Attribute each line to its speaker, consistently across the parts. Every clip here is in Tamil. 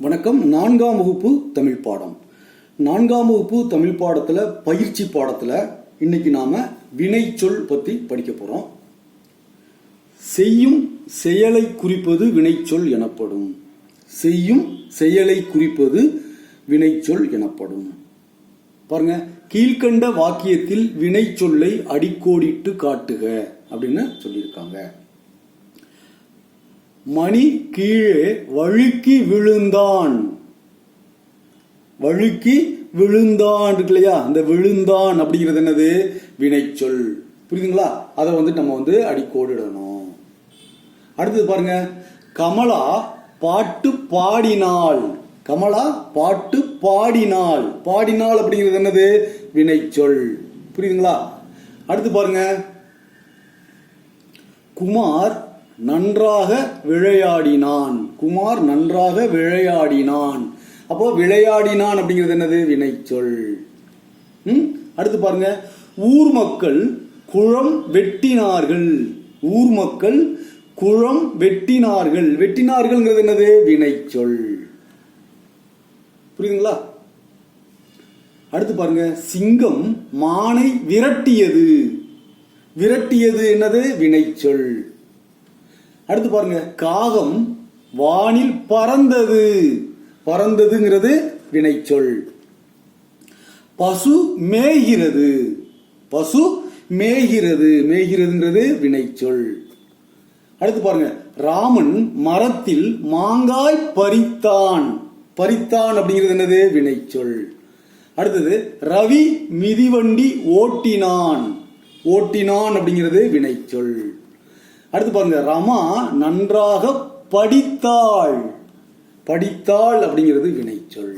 Speaker 1: வணக்கம். நான்காம் வகுப்பு தமிழ் பாடம். நான்காம் வகுப்பு தமிழ் பாடத்துல பயிற்சி பாடத்துல இன்னைக்கு நாம வினைச்சொல் பத்தி படிக்க போறோம். செய்யும் செயலை குறிப்பது வினைச்சொல் எனப்படும். செய்யும் செயலை குறிப்பது வினைச்சொல் எனப்படும். பாருங்க கீழ்கண்ட வாக்கியத்தில் வினைச்சொல்லை அடிக்கோடிட்டு காட்டுக அப்படின்னு சொல்லியிருக்காங்க. மணி கீழே வழுக்கி விழுந்தான். வழுக்கி விழுந்தான் இருக்கு இல்லையா? அந்த விழுந்தான் அப்படிங்கிறது என்னது? வினைச்சொல். புரியுதுங்களா? அதை வந்து நம்ம வந்து அடிக்கோடிடணும். அடுத்தது பாருங்க. கமலா பாட்டு பாடினாள். கமலா பாட்டு பாடினாள். பாடினாள் அப்படிங்கிறது என்னது? வினைச்சொல். புரியுதுங்களா? அடுத்து பாருங்க. குமார் நன்றாக விளையாடினான். குமார் நன்றாக விளையாடினான். அப்போ விளையாடினான் அப்படிங்கிறது என்னது? வினைச்சொல். ம்? அடுத்து பாருங்க. ஊர் மக்கள் குளம் வெட்டினார்கள். ஊர் மக்கள் குளம் வெட்டினார்கள். வெட்டினார்கள்ங்கிறது என்னது? வினைச்சொல். புரியுதுங்களா? அடுத்து பாருங்க. சிங்கம் மானை விரட்டியது. விரட்டியது என்னது? வினைச்சொல். அடுத்து பாருங்க காகம் வானில் பறந்தது. பறந்ததுங்கிறது வினைச்சொல். பசு மேய்கிறது. பசு மேய்கிறது. மேய்கிறதுங்கிறது வினைச்சொல். அடுத்து பாருங்க ராமன் மரத்தில் மாங்காய் பறித்தான். பறித்தான் அப்படிங்கிறது என்னது? வினைச்சொல். அடுத்தது ரவி மிதிவண்டி ஓட்டினான். ஓட்டினான் அப்படிங்கிறது வினைச்சொல். அடுத்து பாருங்க ரமா நன்றாக படித்தாள். படித்தாள் அப்படிங்கிறது வினைச்சொல்.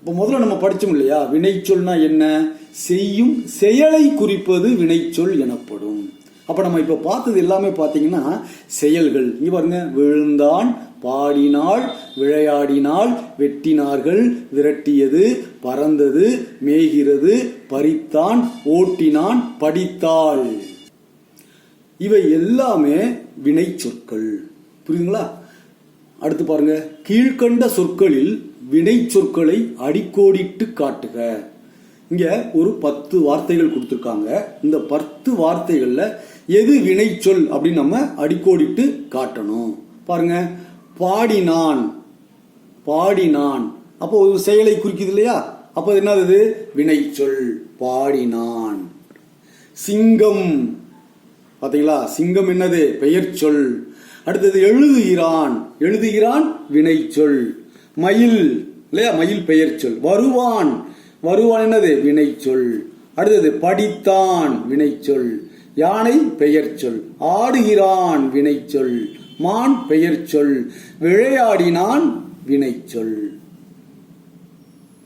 Speaker 1: இப்போ முதல்ல நம்ம படிச்சோம் இல்லையா? வினைச்சொல்னா என்ன? செய்யும் செயலை குறிப்பது வினைச்சொல் எனப்படும். அப்ப நம்ம இப்ப பார்த்தது எல்லாமே பார்த்தீங்கன்னா செயல்கள். இங்க பாருங்க விழுந்தான் பாடினாள் விளையாடினாள் வெட்டினார்கள் விரட்டியது பறந்தது மேய்கிறது பறித்தான் ஓட்டினான் படித்தாள். இவை எல்லாமே வினை சொற்கள். புரியுதுங்களா? அடுத்து பாருங்க. கீழ்கண்ட சொற்களில் வினை சொற்களை அடிக்கோடிட்டு காட்டுக. இங்க ஒரு பத்து வார்த்தைகள் கொடுத்துருக்காங்க. இந்த பத்து வார்த்தைகள்ல எது வினைச்சொல் அப்படின்னு நம்ம அடிக்கோடிட்டு காட்டணும். பாருங்க. பாடினான். பாடினான். அப்போ ஒரு செயலை குறிக்குது இல்லையா? அப்போ அது வினை வினைச்சொல் பாடினான். சிங்கம். பார்த்தீங்களா சிங்கம் என்னது? பெயர் சொல். அடுத்தது எழுதுகிறான். எழுதுகிறான் வினை சொல். மயில் இல்லையா? மயில் பெயர் சொல். வருவான். வருவான் என்னது? வினை சொல். அடுத்தது படித்தான் வினை சொல். யானை பெயர் சொல். ஆடுகிறான் வினை சொல். மான் பெயர் சொல். விளையாடினான் வினை சொல்.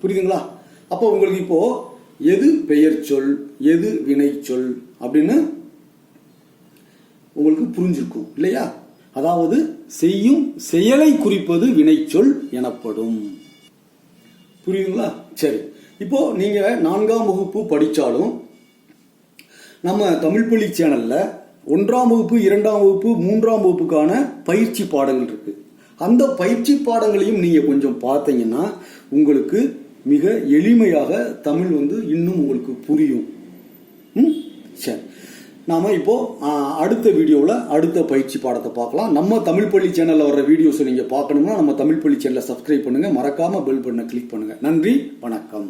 Speaker 1: புரியுதுங்களா? அப்போ உங்களுக்கு இப்போ எது பெயர் சொல்? எது வினை சொல்? அப்படின்னு உங்களுக்கு புரிஞ்சிருக்கும் இல்லையா? அதாவது செய்யும் செயலை குறிப்பது வினைச்சொல் எனப்படும். புரியுதுங்களா? சரி. இப்போ நீங்க நான்காம் வகுப்பு படித்தாலும் நம்ம தமிழ் பள்ளி சேனல்ல ஒன்றாம் வகுப்பு இரண்டாம் வகுப்பு மூன்றாம் வகுப்புக்கான பயிற்சி பாடங்கள் இருக்கு. அந்த பயிற்சி பாடங்களையும் நீங்க கொஞ்சம் பார்த்தீங்கன்னா உங்களுக்கு மிக எளிமையாக தமிழ் வந்து இன்னும் உங்களுக்கு புரியும். ம்? சரி. நாம் இப்போது அடுத்த வீடியோவில் அடுத்த பயிற்சி பாடத்தை பார்க்கலாம். நம்ம தமிழ் பள்ளி சேனலில் வர வீடியோஸை நீங்கள் பார்க்கணும்னா நம்ம தமிழ் பள்ளி சேனலை சப்ஸ்கிரைப் பண்ணுங்கள் மறக்காமல் பெல் பண்ண கிளிக் பண்ணுங்கள் நன்றி வணக்கம்.